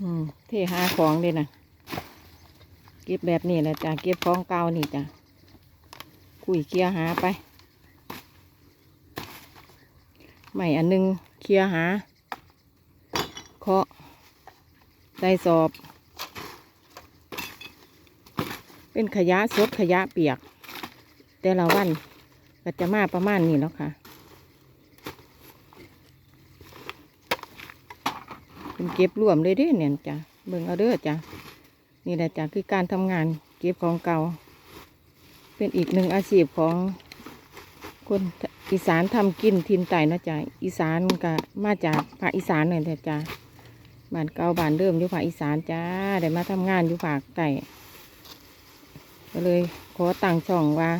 อืมเทหาของเลยนะเก็บแบบนี้แหละจ้ะเก็บของเก่านี่จ้ะคุยเคลียหาไปไม่อันหนึงเคลียหาเคาะได้สอบ เป็นขยะสดขยะเปียก แต่ละวันก็จะมาประมาณนี้แล้วค่ะ เก็บรวมเลยเด้เนี่ยจ้ะเบิ่งเอาเด้อจ้ะนี่แหละจ้ะคือการทำงานเก็บของเก่า เป็นอีกหนึ่งอาชีพของคนอีสานทำกินทินไต่นะจ้ะอีสานก็มาจากภาคอีสานเนี่ยแหละจ้ะบ้านเก่าบ้านเดิมอยู่ภาคอีสานจ้าได้มาทำงานอยู่ภาคใต้ก็เลยขอตั้งช่องว่า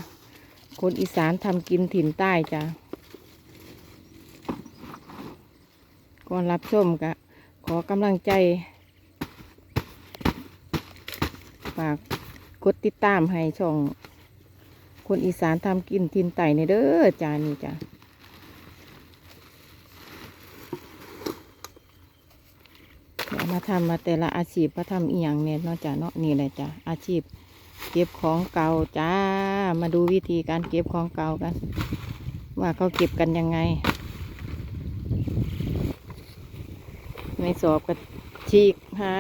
คนอีสานทำกินถิ่นใต้จ้ะก่อนรับชมกะ ขอกำลังใจ ฝากกดติดตามให้ช่อง คนอีสานทำกินทินไต่ในเด้อจานี่จ้ะมาทำมาแต่ละอาชีพมาทำอีหยังเนี่ยนาะจ้ะเนาะนี่แหละจ้ะอาชีพ เก็บของเก่าจ้า มาดูวิธีการเก็บของเก่ากัน ว่าเขาเก็บกันยังไง ไม่สอบก็ฉีกหา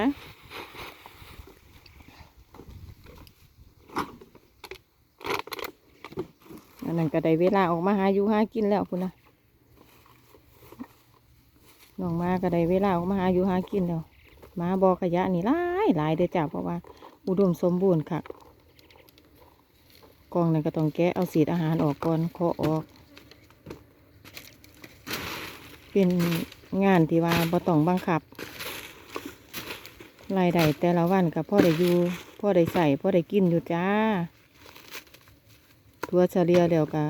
อันนั้นก็ได้เวลาออกมาหาอยู่หากินแล้วคุณนะน้องมาก็ได้เวลาออกมาหาอยู่หากินแล้วมาบอขยะนี่หลายหลายเด้อจ้าเพราะว่า อุดมสมบูรณ์ค่ะกองนั้นก็ต้องแกะเอาสีอาหารออกก่อนเคาะออก เป็น งานที่ว่าบ่ต้องบังคับรายได้แต่ละวันกับพ่อได้อยู่พ่อได้ใส่พ่อได้กินอยู่จ้าทัวเฉลี่ยเดียวกับ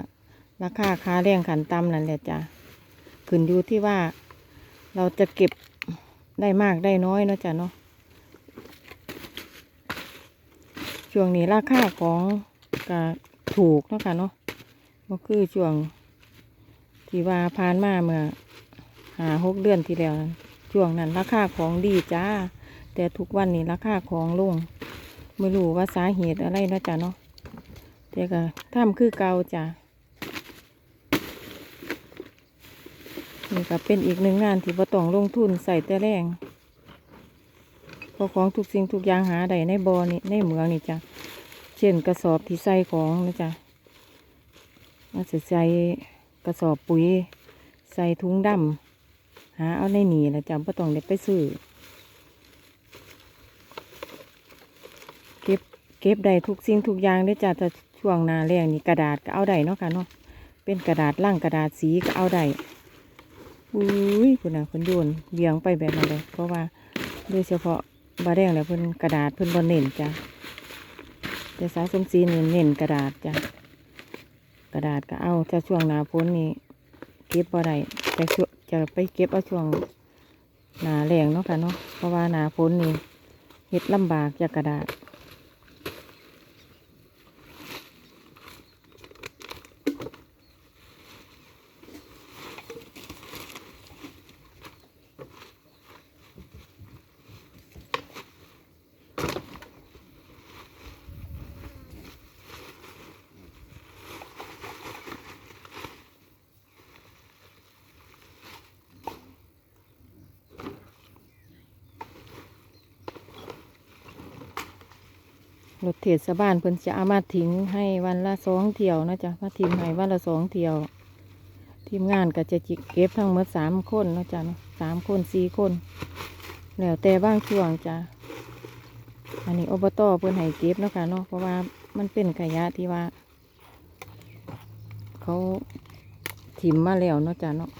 ราคาค้าแรงขันต่ำนั่นแหละจ้าขึ้นอยู่ที่ว่าเราจะเก็บได้มากได้น้อยเนาะจ้ะเนาะช่วงนี้ราคาของก็ถูกเนาะค่ะเนาะก็คือช่วงที่ว่าผ่านมาเมื่อ หาหกเดือนที่แล้วช่วงนั้นราคาของดีจ้า แต่ทุกวันนี้ราคาของลงไม่รู้ว่าสาเหตุอะไรนะจ้ะเนาะแต่ก็ทำคือเก่าจ้ะนี่ก็เป็นอีกหนึ่งงานที่บ่ต้องลงทุนใส่แต่แรงพราะของทุกสิ่งทุกอย่างหาได้ในบอ่อนี่ในเหมืองนี่จ้ะเช่นกระสอบที่ใส่ของนะจ้ะอาใส่กระสอบปุ๋ย ใส่ถุงดำ หาเอาในหนีนะจ้ะบ่ต้องเด็ไปซื้อเก็บเก็บได้ทุกสิ่งทุกอย่างได้จ้ะแต่ช่วงนาแรงนี่กระดาษก็เอาได้เนาะค่ะเนาะเป็นกระดาษล่างกระดาษสีก็เอาได้อุ้ยคุณนะคุณโยนเบี่ยงไปแบบนั้นเลยเพราะว่าโดยเฉพาะบาแดงแล้วเพิ่นกระดาษเพิ่นบนเน้นจ้ะแต่สาวสมศรีนี่เน้นกระดาษจ้ะกระดาษก็เอาถ้าช่วงหนาฝนนี่เก็บบ่ได้แต่ช่ว จะไปเก็บเอาช่วงหนาแรงเนาะค่ะเนาะเพราะว่าหนาฝนนี่เฮ็ดลำบากจากกระดาษ รถเทศบาลเพิ่นจะเอามาทิ้งให้วันละสองเที่ยวนะจ๊ะมาทิ้งให้วันละสองเที่ยว ทีมงานก็จะจิเก็บทั้งหมดสามคนนะจ๊ะเนาะสามคนสี่คน แล้วแต่บ้างช่วงจ้ะอันนี้อบตเพิ่นให้เก็บนะคะเนาะเพราะว่ามันเป็นขยะที่ว่า เขาถิ่มมาแล้วเนาะจ้ะเนาะ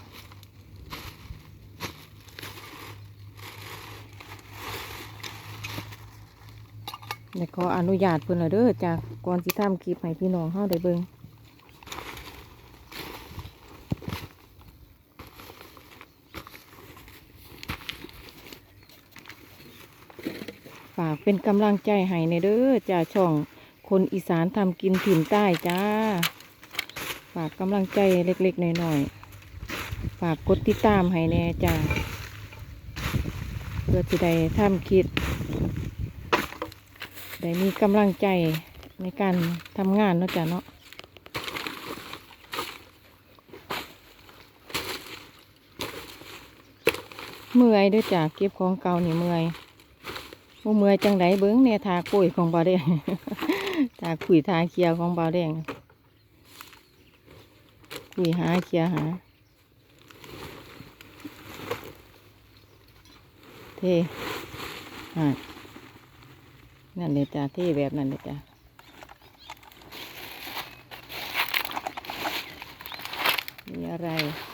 เดี๋ยวขออนุญาตเพิ่อนละเด้อจากก่อนสิทำคลิปให้พี่น้องเฮาได้เบิ่งฝากเป็นกำลังใจให้ในเด้อจ้าช่องคนอีสานทำกินถิ่นใต้จ้า ฝากกำลังใจเล็กๆหน่อยๆฝากกดติดตามให้แน่จ้าเพื่อจะได้ทำคิด ได้มีกำลังใจในการทำงานเนาะจ้ะเนาะเมื่อยด้วยจ้ะเก็บของเก่านี่เมื่อยบ่เมื่อยจังไดเบิ้งเนี่ยทากุยของเบาแดงทาขุยทาเคียวของเบาแดงขุยหาเคียหา เท่อ่า นั่นเลยจ้ะเท่แบบนั้นเลยจ้ะมีอะไร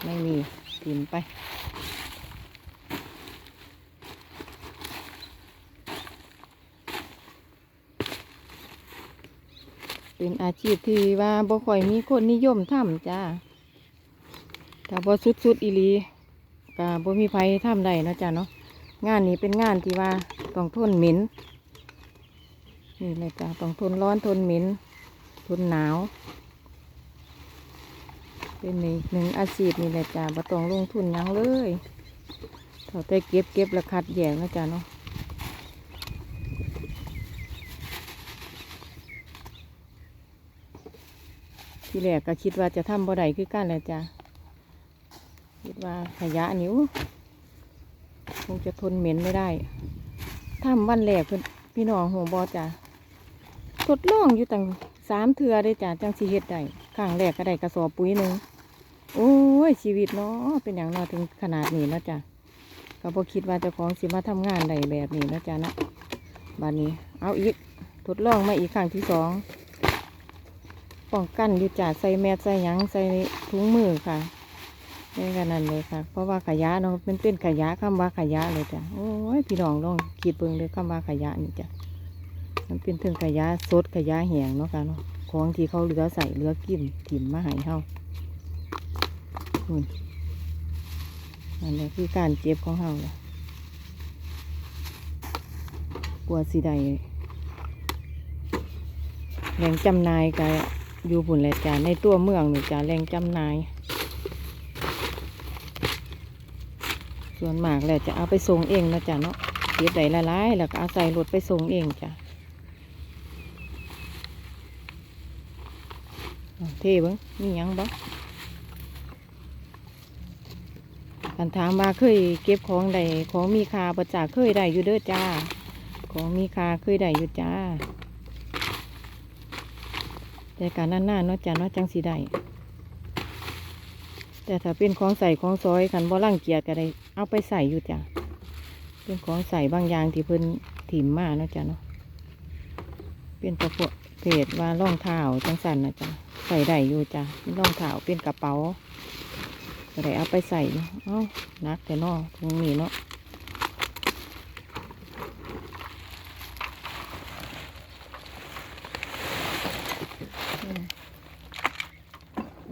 ไม่มีถิ่มไปเป็นอาชีพที่ว่าบ่ค่อยมีคนนิยมทำจ้าถ้าบ่สุดๆอีลีก็บ่มีไผทำได้นะจ้าเนาะงานนี้เป็นงานที่ว่าต้องทนเหม็น นี่เลยจ้ะต้องทนร้อนทนหม็นทนหนาว เป็นอีกหนึ่งอาชีพนี่แหละจ้ะบ่ต้องลงทุนยังเลยเท่าแต่เก็บเก็บแล้วคัดแยกนะจ้ะเนาะที่แรกก็คิดว่าจะทำบ่ได้คือกันแหละจ้ะคิดว่าขยะนิ้วคงจะทนเหม็นไม่ได้ทำวันแรกเพิ่นพี่น้องหัวบอจ้ะ ทดลองอยู่ตั้งสามเทือได้จ้ะจังสีเฮ็ดได้ข้างแรกก็ได้กระสอบปุ๋ยหนึ่งโอ้ยชีวิตเนาะเป็นอย่างนอถึงขนาดนี้เนาะจ้ะก็บ่คิดว่าเจ้าของสิมาทำงานได้แบบนี้เนาะจ้ะนะบัดนี้ เอาอีกทดลองมาอีกครั้งที่สองป้องกันอยู่จ้ะใส่แมสใส่ยังใส่ถุงมือค่ะนี่กันนั่นเลยค่ะ เพราะว่าขยะเนาะเป็นเป็นขยะคำว่าขยะเลยจ้ะโอ้ยพี่น้องลองคิดเบิ่งเลยคำว่าขยะนี่จ้ะ มันเป็นถึงขยะสดขยะแห้งเนาะค่ะเนาะของที่เขาเหลือใส่เหลือกินถิ่มมาให้เฮาอืมนั่นแหละคือการเจ็บของเฮาแหละกลัวสิได้แหล่งจำนายก็อยู่บุญแหละจ้ะในตัวเมืองหนี่จ้ะแหล่งจำนาย ส่วนมากแล้วจะเอาไปส่งเองนะจ๊ะเนาะเก็บได้ละลายแล้วก็เอาใส่รถไปส่งเองจ้ะอ้า เท่เบิ้งมียังบ้กันถามว่าเคยเก็บของใดของมีค่าประจากเคยได้อยู่เด้อจ้า ของมีค่าเคยได้อยู่จ้า แต่การนั่นๆเนาะจ้ะเนาะจังสีได้แต่ถ้าเป็นของใส่ของซอยคันบ่รังเกียจก็ได้เอาไปใส่อยู่จ้ะเป็นของใส่บางอย่างที่เพิ่นถิ่มมาเนาะจ้ะเนาะเป็นประเภทว่ารองเท้าจังสันนะจ้ะ ใส่ได้อยู่จ้ะเป็นรองเท้าเป็นกระเป๋าก็ได้เอาไปใส่เนาะเอ้านักแต่นอตรงนี้เนาะ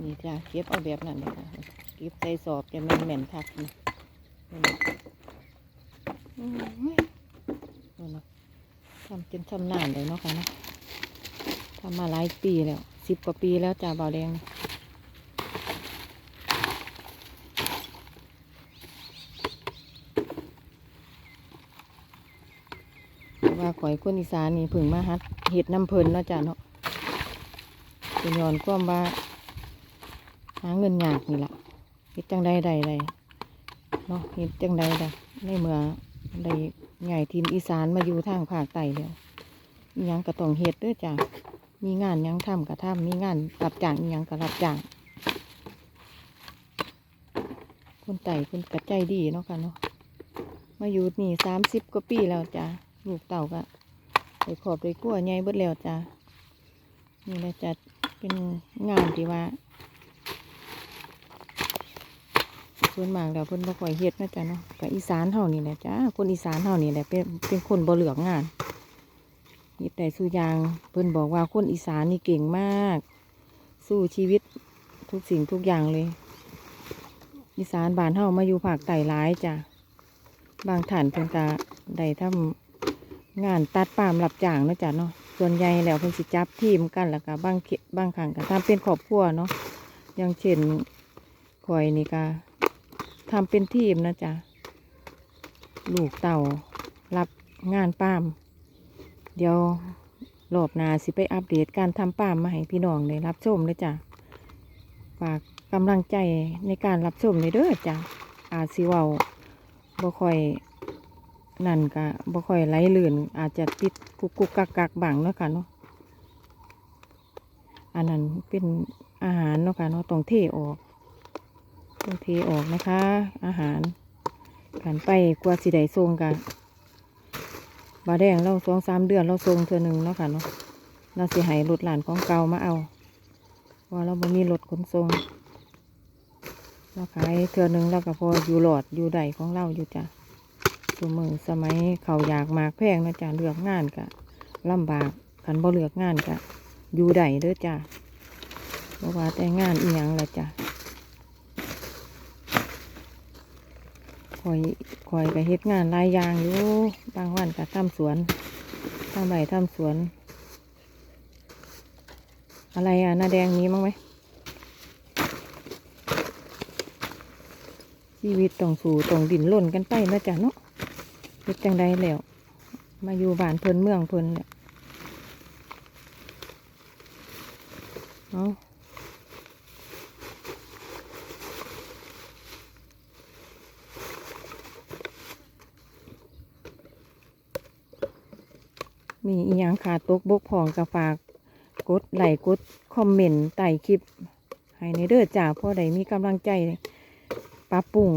นี่จ้ะเก็บเอาแบบนั้นเลยค่ะเก็บใส่สอบจะแม่นแม่นๆคักนี่นี่นะอืมนี่นะทำจนชำนาญเลยเนาะค่ะนะทำมาหลายปีแล้ว สิบกว่าปีแล้วจ้าบ่าวแดงว่าข่อยคนอีสานนี่เพึ่งมาฮัดเห็ดน้ำเพลินเนาะจ้าเนาะเป็นย้อนความว่าหาเงินยากนี่แหละเฮ็ดจังใดใดใดเนาะเฮ็ดจังใดใดในเมื่อได้ใหญ่ทีมอีสานมาอยู่ทางภาคใต้แล้วยังก็ต้องเฮ็ดด้วยจ้ะ มีงานยังทำก็ทำมีงานรับจ้างยังก็รับจ้างคนไต่คนกระใจดีเนาะค่ะเนาะมาอยู่นี่สามสิบกว่าปีแล้วจ้ะลูกเต่าก็ไปขอบไปกลัวใหญ่เบิดแล้วจ้ะนี่แหละจะเป็นงานที่ว่าส่วนมากแล้วเพิ่นบ่ค่อยเฮ็ดนะจ๊ะเนาะกับอีสานเฮานี่แหละจ้าคนอีสานเฮานี่แหละเป็นเป็นคนบ่เหลือกงาน เฮ็ดได้สู้ยาง เพิ่อนบอกว่าคนอีสานนี่เก่งมาก สู้ชีวิตทุกสิ่งทุกอย่างเลย อีสานบ้านเฮามาอยู่ภาคใต้หลายจ้ะบางท่านเพิ่นก็ได้ทำงานตัดปามรับจ้างนะจ้ะเนาะส่วนใหญ่แล้วเพิ่นสิจับทีมกันแล้วก็บางเขบางครั้งก็ทำเป็นครอบครัวเนาะอย่างเช่นข่อยนี่ก็ทำเป็นทีมนะจ๊ะลูกเต่ารับงานป้าม เดี๋ยวรอบหน้าสิไปอัปเดตการทำป้ามาให้พี่น้องได้รับชมเลยจ้ะฝากกำลังใจในการรับชมเลยเด้อจ้ะอาจสิเว้าบ่ค่อยนั่นก็บ่ค่อยไหลลื่น อาจจะติดกุกกุกกักกักบังเนาะค่ะเนาะอันนั้นเป็นอาหารเนาะค่ะเนาะต้องเทออกต้องเทออกนะคะ อาหารกันไปกว่าสิได้ทรงกัน บาแดงเราสองสามเดือนเราทรงเธอหนึ่งเนาะค่ะเนาะเราสิให้รถหลานของเก่ามาเอาเพราะว่าเราบ่มีรถขนส่งเราขายเธอหนึ่งเราก็พออยู่หลอดอยู่ใดของเราอยู่จ้ะสมือสมัยเขาอยากมากแพงนะจ้ะเลือกงานกะลำบากขันบ่เลือกงานกะอยู่ใดเด้อจ้ะเพราะว่าแต่งานอีหยังละจ้ะ คอยคอยก็เฮ็ดงานหลายอย่างอยู่ บางวันก็ทำสวนทำไรทำสวน อะไรอะหน้าแดงมีมั้งไหม ชีวิตต้องสู่ต้องดินล่นกันไปนะจ๊ะเนาะเฮ็ดจังใดแล้ว มาอยู่บ้านเพิ่นเมืองเพิ่นเนี่ยเอา มีอีหยังขาดตกบกพร่องกับฝากกดไลค์กดคอมเมนต์ใต้คลิป ให้ในเด้อจ้าพ่อใดมีกำลังใจปรับปรุง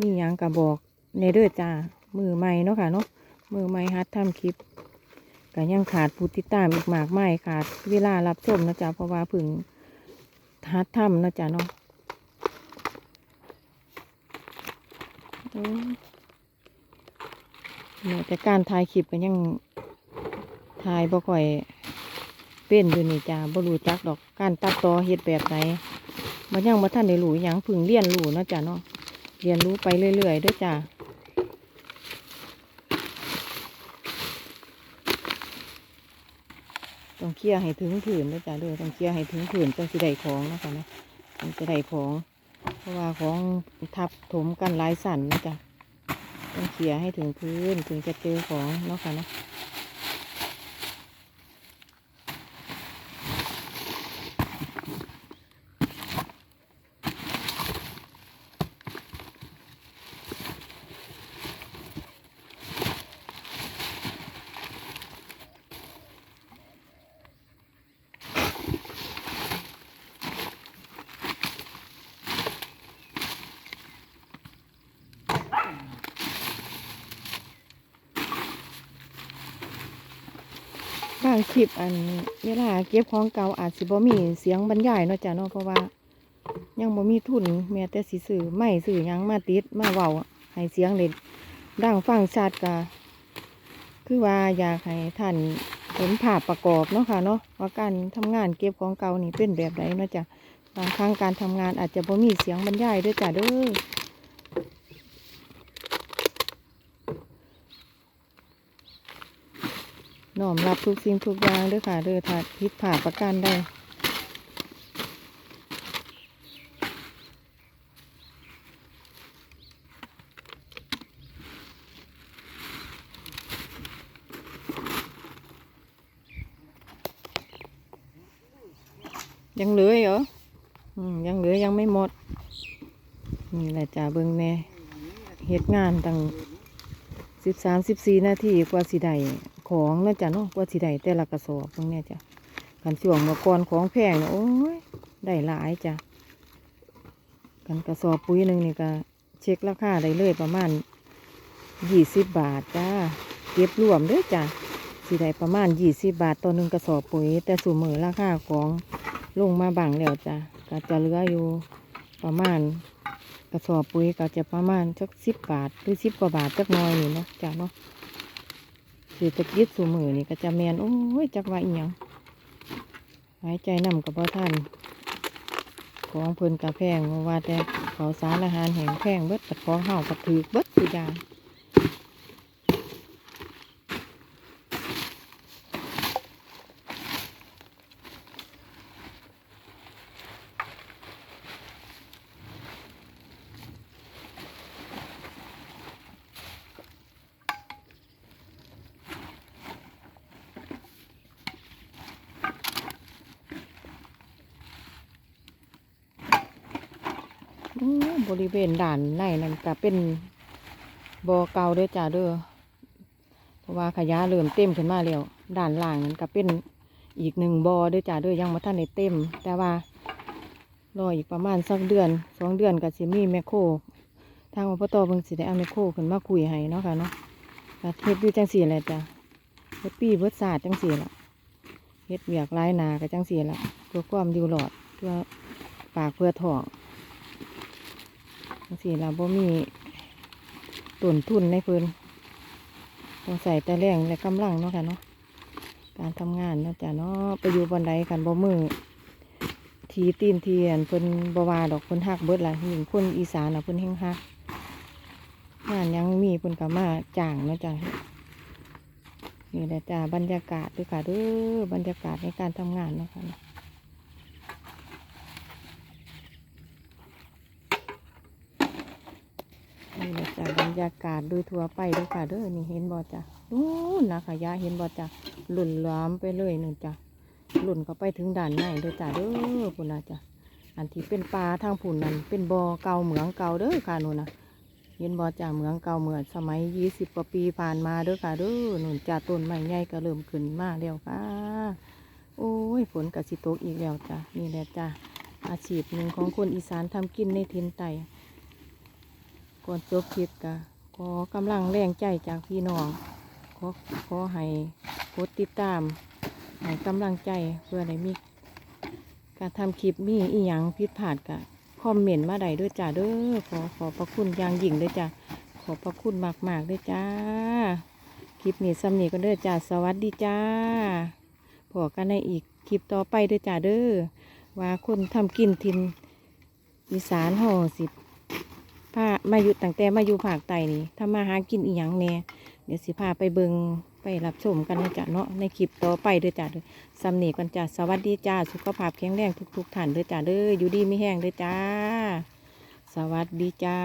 มีหยังกะบอกในเด้อจ้ามือใหม่เนาะค่ะเนาะมือใหม่ฮัดทำคลิปก็ยังขาดผู้ติดตามอีกมากมายขาดเวลารับชมนะจ๊ะเพราะว่าเพึ่งฮัดทำนะจ๊ะเนาะโอ้ยเนี่ยแต่การถ่ายคลิปก็ยัง ถ่ายบ่ค่อยเป็นอยู่นี่จ้าบ่รู้จักดอกการตัดต่อเฮ็ดแบบไหนมันยังบ่ทันได้รู้ยังพึ่งเรียนรู้นะจ้าเนาะเรียนรู้ไปเรื่อยๆด้วยจ้าต้องเคลียร์ให้ถึงผืนด้วยจ้าเด้อต้องเคลียร์ให้ถึงผืนจังสิได้ของนะคะนะจังสิได้ของ เพราะว่าของทับถมกันหลายสันนะจ้ะต้องเคลียร์ให้ถึงพื้นถึงจะเจอของเนาะค่ะนะ คลิปอันเวลาเก็บของเก่าอาจสิบ่มีเสียงบรรยายเนาะจ้ะเนาะเพราะว่า ยังบ่มีทุนแม้แต่สิซื้อไม่ซื้อยังมาติดมาเว้าให้เสียงเด็ดดังฟังชัดกะคือว่าอยากให้ท่านเห็นภาพประกอบเนาะค่ะเนาะว่าการทำงานเก็บของเก่านี่เป็นแบบใดเนาะจ้ะบางครั้งการทำงานอาจจะบ่มีเสียงบรรยายด้วยจ้ะเด้อ น้อมรับทุกสิ่งทุกอย่างด้วยค่ะเด้อถ้าผิดพลาดประการใดยังเหลือเหรออืมยังเหลือยังไม่หมด นี่แหละจ้าเบิงแน่เหตุงานตั้งสิบสามสิบสี่นาทีกว่าสิได้ ของนาะจ้ะเนาะกว่าสิได้แต่ละกระสอบตรงนี้จ้ะกันช่วงเมื่อก่อนของแพงเนาะโอ้ยได้หลายจ้ะกันกระสอบปุ๋ยหนึ่งนี่ก็เช็คราคาได้เลยประมาณยี่สิบบาทจ้าเก็บรวมด้อจ้ะสิได้ประมาณยี่สิบบาทต่อหนึ่งกระสอบปุ๋ย แต่สูมือราคาของลงมาบังแล้วจ้ะก็จะเหลืออยู่ประมาณกระสอบปุ๋ยก็จะประมาณสักสิบบาทหรือสิบกว่าบาทจักน้อยนี่เนาะจ้ะเนาะ เศรษฐกิจสูมือนี่ก็จะแมนโอ้ยจักว่าอีหยังหายใจนำกับพ่ท่าน ของเพิ่นกะแพงว่าแต่เขาสารอาหารแห้งแพงเบิดปัดของเฮาปัดถือเบิดสุดยาง อื้อบ ริเวณด่านในนั่นก็เป็นบ่อเก่าเด้อจ้าเด้อเพราะว่าขยะเริ่มเต็มขึ้นมาแล้วด่านล่างนั่นก็เป็นอีกหนึ่งบ่อเด้อจ้าเด้อยังมาท่านได้เต็ม แต่ว่ารออีกประมาณสักเดือนสองเดือนก็สิมีแมคโครทางอบตเพิ่งสิได้เอาแมคโครขึ้นมาคุยให้เนาะค่ะเนาะเฮ็ดอยู่จังสี่แหละจ้ะเฮ็ดปีเบิดศาสตร์จังสี่ละเฮ็ดเวียกหลายนาก็จังสี่ละเพื่อความอยู่รอดเพื่อปากเพื่อท้อง จังซี่เราบ่มีต้นทุนในเพิ่นต้องใส่แต่แรงและกำลังเนาะค่ะเนาะการทำงานเนาะจ้ะเนาะไปอยู่บนใดกันบ่มือทีตีนเทียนเพิ่นบวาดอกเพิ่นฮักเบิดล่ะยิ่งคนอีสานน่ะเพิ่นแฮงฮักงานยังมีเพิ่นก็มาจ้างเนาะจ้ะนี่แหละจ้ะบรรยากาศด้วยค่ะเด้อบรรยากาศในการทำงานเนาะค่ะเนี่แหละจ้ะบรรยากาศโดยทั่วไปด้วยค่ะเด้อนี่เห็นบ่จ้ะนู้นนะขยะเห็นบ่จ้ะหล่นล้อมไปเลยนึงจ้ะหล่นเข้าไปถึงด่านในเด้อจ้ะเด้อพุ่นนะจ้ะอันที่เป็นปลาทางผุนนั่นเป็นบ่อเก่าเหมืองเก่าเด้อค่ะนู่นนะเห็นบ่จ้ะเหมืองเก่าเหมือนสมัยยี่สิบกว่าปีผ่านมาเด้อค่ะเด้อนู่นจ้ะต้นไม้ใหญ่ก็เริ่มขึ้นมาแล้วค่ะโอ้ยฝนกสิตกอีกแล้วจ้ะนี่แหละจ้ะอาชีพหนึ่งของคนอีสานทำกินในทินไต ก่อนจบคลิปกะขอกำลังแรงใจจากพี่น้อง ขอขอให้กดติดตามให้กำลังใจเพื่อได้มีการทำคลิปมีอีหยังผิดพลาดกะคอมเมนต์มาได้ด้วยจ้าเด้อขอขอบพระคุณอย่างยิ่งเลยจ้าขอบพระคุณมากๆเลยจ้า คลิปนี้สำนีก็เด้อจ้าสวัสดีจ้าพอกันในอีกคลิปต่อไปเด้อจ้าเด้อว่าคนทำกินทินอีสานห่อสิบ พามาอยู่ตั้งแต่มาอยู่ภาคใต้นี่ถ้ามาหากินอีหยังแน่เดี๋ยวสิพาไปเบิงไปรับชมกันนะจ๊ะเนาะในคลิปต่อไปเด้อจ้ะเด้อสำนีกันจ้ะสวัสดีจ้าสุขภาพแข็งแรงทุกๆท่านเด้อจ้ะเด้ออยู่ดีไม่แห้งเด้อจ้า สวัสดีจ้า